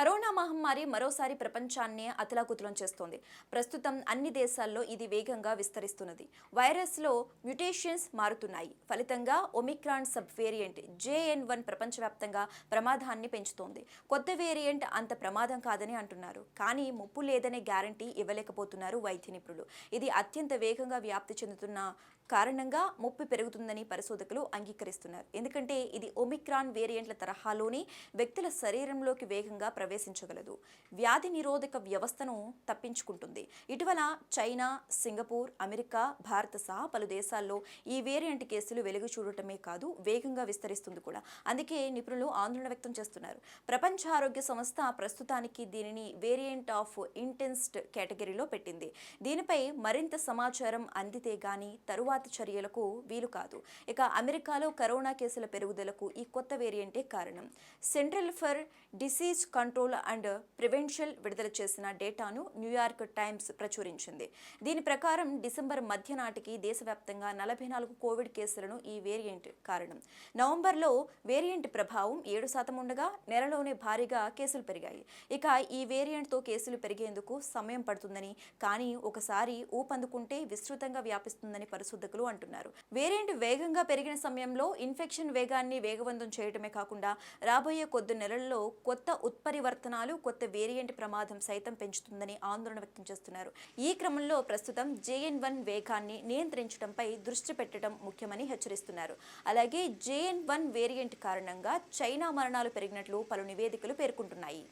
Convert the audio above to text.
Corona మహమ్మారి మరోసారి ప్రపంచాన్ని అతలాకుతలం చేస్తోంది. ప్రస్తుతం అన్ని దేశాల్లో ఇది వేగంగా విస్తరిస్తున్నది. వైరస్లో మ్యుటేషన్స్ మారుతున్నాయి. ఫలితంగా Omicron sub variant JN one ప్రపంచవ్యాప్తంగా ప్రమాదాన్ని పెంచుతోంది. కొత్త వేరియంట్ అంత ప్రమాదం కాదని అంటున్నారు. కానీ ముప్పు లేదనే గ్యారంటీ ఇవ్వలేకపోతున్నారు వైద్య నిపుణులు. ఇది అత్యంత వేగంగా వ్యాప్తి చెందుతున్న కారణంగా ముప్పు పెరుగుతుందని పరిశోధకులు అంగీకరిస్తున్నారు. ఎందుకంటే ఇది ఒమిక్రాన్ వేరియంట్ల తరహాలోని వ్యక్తుల శరీరంలోకి వేగంగా ప్రవేశించగలదు. వ్యాధి నిరోధక వ్యవస్థను తప్పించుకుంటుంది. ఇటీవల చైనా సింగపూర్ అమెరికా భారత సహా పలు దేశాల్లో ఈ వేరియంట్ కేసులు వెలుగు చూడటమే కాదు వేగంగా విస్తరిస్తుంది కూడా. అందుకే నిపుణులు ఆందోళన వ్యక్తం చేస్తున్నారు. ప్రపంచ ఆరోగ్య సంస్థ ప్రస్తుతానికి దీనిని వేరియంట్ ఆఫ్ ఇంటెన్స్డ్ కేటగిరీలో పెట్టింది. దీనిపై మరింత సమాచారం అందితే గాని తరువాత చర్యలకు వీలు కాదు. ఇక అమెరికాలో కరోనా కేసుల పెరుగుదలకు ఈ కొత్త వేరియంటే కారణం. Central for Disease Control and Prevention విడుదల చేసిన డేటాను న్యూయార్క్ టైమ్స్ ప్రచురించింది. దీని ప్రకారం డిసెంబర్ మధ్య నాటికి దేశవ్యాప్తంగా నలభై నాలుగు కోవిడ్ కేసులను ఈ వేరియంట్ కారణం. నవంబర్లో వేరియంట్ ప్రభావం ఏడు శాతం ఉండగా నెలలోనే భారీగా కేసులు పెరిగాయి. ఇక ఈ వేరియంట్తో కేసులు పెరిగేందుకు సమయం పడుతుందని కానీ ఒకసారి ఊపందుకుంటే విస్తృతంగా వ్యాపిస్తుందని పరిశోధకులు అంటున్నారు. వేరియంట్ వేగంగా పెరిగిన సమయంలో ఇన్ఫెక్షన్ వేగాన్ని వేగవంతం చేయడమే కాకుండా రాబోయే కొద్ది నెలల్లో కొత్త ఉత్పరివర్తనాలు కొత్త వేరియంట్ ప్రమాదం సైతం పెంచుతుందని ఆందోళన వ్యక్తం చేస్తున్నారు. ఈ క్రమంలో ప్రస్తుతం జేఎన్ వన్ వేగాన్ని నియంత్రించడంపై దృష్టి పెట్టడం ముఖ్యమని హెచ్చరిస్తున్నారు. అలాగే జేఎన్ వన్ వేరియంట్ కారణంగా చైనా మరణాలు పెరిగినట్లు పలు నివేదికలు పేర్కొంటున్నాయి.